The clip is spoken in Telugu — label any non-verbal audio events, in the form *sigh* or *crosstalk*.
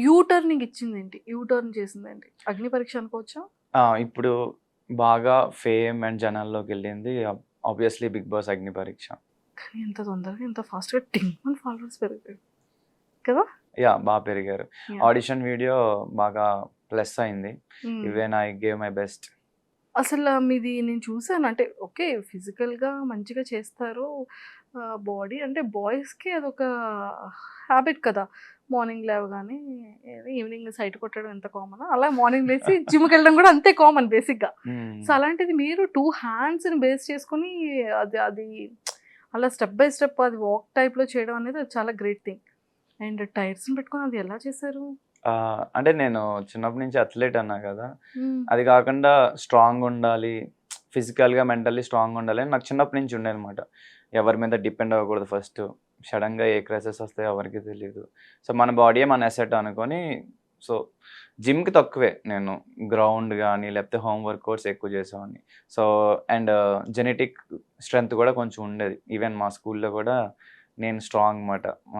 యూ టర్నింగ్ ఇచ్చింది ఏంటి యూ టర్న్ చేసింది ఏంటి అగ్ని పరీక్ష అనుకోవచ్చా? ఇప్పుడు బాగా ఫేమ్ అండ్ జనాల్లోకి వెళ్ళింది. ఆబ్వియస్లీ బిగ్ బాస్ అగ్ని పరీక్ష. కానీ ఎంత తొందరగా ఎంత ఫాస్ట్గా టింగ్ మన ఫాలోవర్స్ పెరిగారు. కదా? యా బాగా పెరిగారు. ఆడిషన్ వీడియో బాగా ప్లస్ అయింది. Hmm. Even I gave my best. అసలు మీది నేను చూసాను. అంటే ఓకే ఫిజికల్గా మంచిగా చేస్తారు బాడీ అంటే బాయ్స్కి అదొక హ్యాబిట్ కదా. మార్నింగ్ లేవగానే ఈవినింగ్ సైట్ కొట్టడం ఎంత కామన్? అలా మార్నింగ్ లేచి *laughs* జిమ్కి వెళ్ళడం కూడా అంతే కామన్ బేసిక్గా. సో అలాంటిది మీరు టూ హ్యాండ్స్ని బేస్ చేసుకొని అది అది అలా స్టెప్ బై స్టెప్ అది వాక్ టైప్లో చేయడం అనేది చాలా గ్రేట్ థింగ్. అండ్ టైర్స్ని పెట్టుకొని అది ఎలా చేశారు? అంటే నేను చిన్నప్పటి నుంచి అథ్లెట్ అన్నా కదా. అది కాకుండా స్ట్రాంగ్ ఉండాలి ఫిజికల్గా మెంటల్లీ స్ట్రాంగ్ ఉండాలి అని నాకు చిన్నప్పటి నుంచి ఉండే అనమాట ఎవరి మీద డిపెండ్ అవ్వకూడదు ఫస్ట్ సడన్గా ఏ క్రైసెస్ వస్తాయో ఎవరికి తెలియదు సో మన బాడీయే మన అసెట్ అనుకొని సో జిమ్కి తక్కువే నేను. గ్రౌండ్ కానీ లేకపోతే హోమ్ వర్కౌట్స్ ఎక్కువ చేసేవాడిని. సో అండ్ జెనెటిక్ స్ట్రెంగ్త్ కూడా కొంచెం ఉండేది. ఈవెన్ మా స్కూల్లో కూడా నేను స్ట్రాంగ్ అన్నమాట.